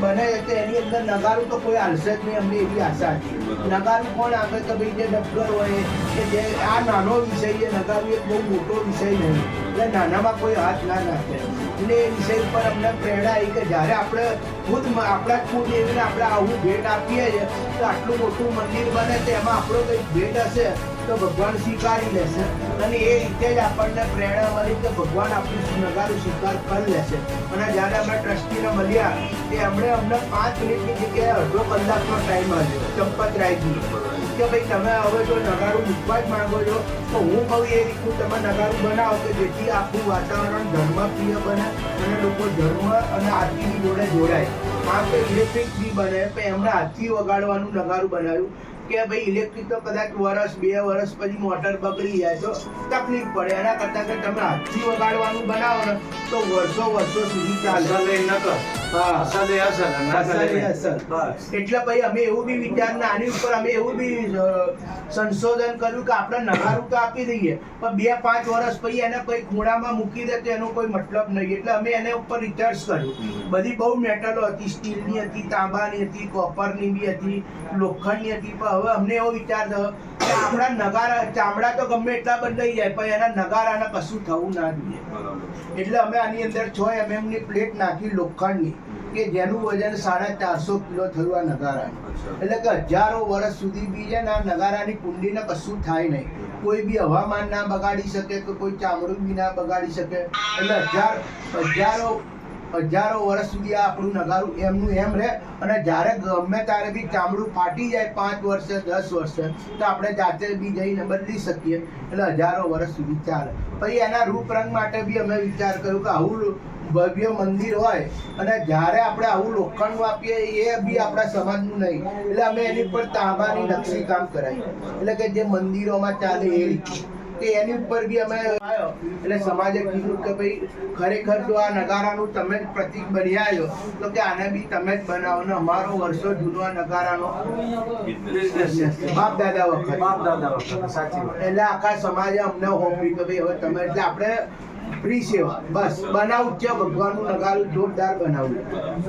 બને છે, એની અંદર નગારું તો કોઈ હાલશે જ નહીં, અમને એવી આશા હતી નગારું કોણ આપે? તો ભાઈ જે ડબગર હોય, કે જે આ નાનો વિષય છે, નગારું એક બહુ મોટો વિષય નહીં. એટલે નાનામાં કોઈ હાથ ના નાખે એટલે એ વિષય ઉપર અમને પ્રેરણા આવી કે જ્યારે આપણે ખુદ આપણા કુળદેવીને આપણે આવું ભેટ આપીએ છીએ, તો આટલું મોટું મંદિર બને તેમાં આપણો કંઈક ભેટ હશે, તો ભગવાન સ્વીકારી લેશે. અને એ રીતે જ આપણને પ્રેરણા મળી કે ભગવાન આપણું નગારું સ્વીકાર કરી લેશે. અને જ્યારે અમે ટ્રસ્ટીને મળ્યા તે એમણે અમને પાંચ મિનિટની જગ્યાએ અડધો કલાકનો ટાઈમ આપ્યો ચંપત રાયજી ભાઈ, તમે હવે જો નગારું મૂકવા જ માંગો છો, તો હું કહું એ રીતનું તમે નગારું બનાવો કે જેથી આખું વાતાવરણ ધર્મપ્રિય બને અને લોકો ધર્મ અને આરતીની જોડે જોડાય. આ તો ઇલેક્ટ્રિક બી બને, તો એમણે હાથથી વગાડવાનું નગારું બનાવ્યું કે ભાઈ ઇલેક્ટ્રિક તો કદાચ વર્ષ બે વર્ષ પછી મોટર બગડી જાય તો તકલીફ પડે. એના કરતાં કે તમે હાથથી વગાડવાનું બનાવો ને, તો વર્ષો વર્ષો સુધી ચાલે અસલ ન નકલ એટલે પછી અમે એવું બી વિચારના આની ઉપર અમે એવું બી સંશોધન કર્યું કે આપણે નગારું તો આપી દઈએ પણ બે પાંચ વર્ષ પછી એને કોઈ ખૂણામાં મૂકી દે તો એનો કોઈ મતલબ નહીં. એટલે અમે એને ઉપર રિસર્ચ કર્યું. બધી બહુ મેટલો હતી સ્ટીલની હતી તાંબાની હતી કોપરની બી હતી લોખંડની હતી. પણ હવે અમને એવો વિચાર થયો કે આપણા નગારા ચામડા તો ગમે એટલા બદલાઈ જાય પણ એના નગારાને કશું થવું ના જોઈએ. એટલે અમે આની અંદર છ એમએમની ની પ્લેટ નાખી લોખંડની. કે જેનું વજન સાડા ચારસો કિલો થયું આ નગારાનું. એટલે કે હજારો વર્ષ સુધી બી છે ને આ નગારાની કુંડીને કશું થાય નહીં. કોઈ બી હવામાન ના બગાડી શકે કે કોઈ ચામડું બી ના બગાડી શકે. એટલે હજાર હજારો હજારો વર્ષ સુધી આ આપણું નગારું એમનું એમ રહે. અને જ્યારે ગમે ત્યારે બી ચામડું ફાટી જાય પાંચ વર્ષે દસ વર્ષે તો આપણે જાતે બી જઈને બદલી શકીએ. એટલે હજારો વર્ષ સુધી ચાલે. પછી એના રૂપરંગ માટે બી અમે વિચાર કર્યો કે આવું ભવ્ય મંદિર હોય અને જ્યારે આપણે આવું લોખંડ આપીએ એ બી આપણા સમાજનું નહીં. એટલે અમે એની પર તાંબાની નકશી કામ કરાવી એટલે કે જે મંદિરોમાં ચાલે એ કે એની ઉપર બી અમે આવ્યો. એટલે સમાજે કીધું કે ભાઈ ખરેખર જો આ નગારાનું તમે જ પ્રતિક બની આવ્યો તો કે આને બી તમે જ બનાવો. ને અમારો વર્ષો જૂનો આ નગારાનો બાપ દાદા વખત. બાપ દાદા વખત સાચી એટલે આખા સમાજે અમને હોંપ્યું કે ભાઈ હવે તમે એટલે આપણે ફ્રી સેવા બસ બનાવું છે ભગવાનનું નગારું જોરદાર બનાવું.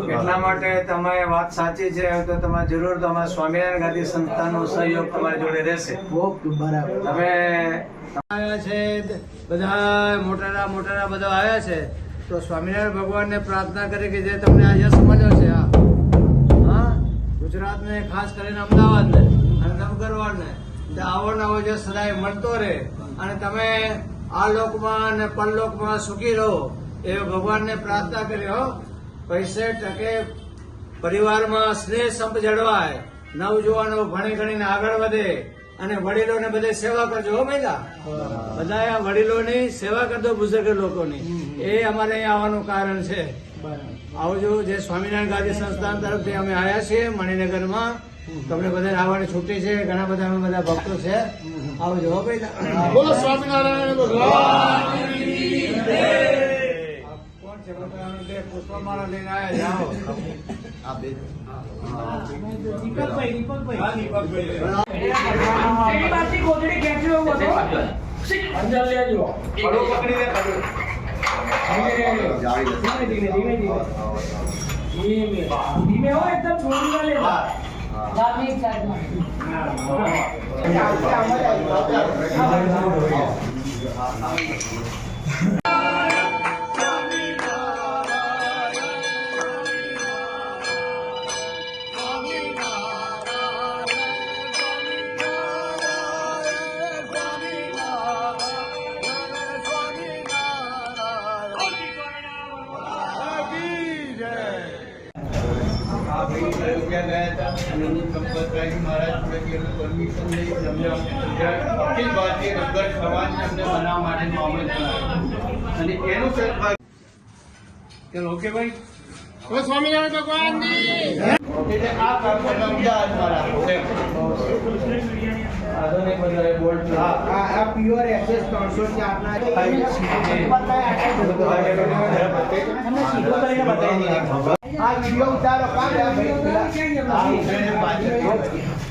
એટલા માટે તમારી વાત સાચી છે તો તમે જરૂર તમારા સ્વામિનારાયણ ગાંધી સંસ્થાનો સહયોગ તમારી જોડે રહેશે. ઓકે બરાબર. તમે આવ્યા છે બધા મોટાના મોટાના બધા આવ્યા છે તો સ્વામિનારાયણ ભગવાનને પ્રાર્થના કરી કે જે તમને આ યશ મળ્યો છે આ. હા? ગુજરાતને ખાસ કરીને અમદાવાદને અને નવગરવાડને આવો નવો યશ સદાય મળતો રહે. અને તમે આ લોકમાં અને પરલોકમાં સુખી રહો, એ ભગવાનને પ્રાર્થના કર્યો પૈસે ટકે પરિવારમાં સ્નેહ સંપ જળવાય, નવજુવાનો ભણી ગણીને આગળ વધે અને વડીલોને બધે સેવા કરજો હો મહિલા બધા વડીલોની સેવા કરજો, બુઝુર્ગ લોકોની. એ અમારે અહીંયા આવવાનું કારણ છે. આવજો જે સ્વામિનારાયણ ગાંધી સંસ્થાન તરફથી અમે આવ્યા છીએ મણિનગરમાં. તમને બધા આવવાની છૂટી છે ઘણા બધા અમે બધા ભક્તો છે. આવજો હો ભાઈ. બોલો સ્વામિનારાયણ પુષ્પમાળા લઈને આવ્યા જાઓ. હતું. લેજો. પડો પકડી દે, પડો. ધીમે ધીમે ચલો ઓકે ભાઈ સ્વામિનારાયણ ભગવાનની આ કામ તમે અમદાવાદમાં રાખો આ પ્યોર એસએસ ત્રણસો ચારના આ વીડિયો ઉતારો કાઢ્યા ભાઈ આ ઉતરે પાછળ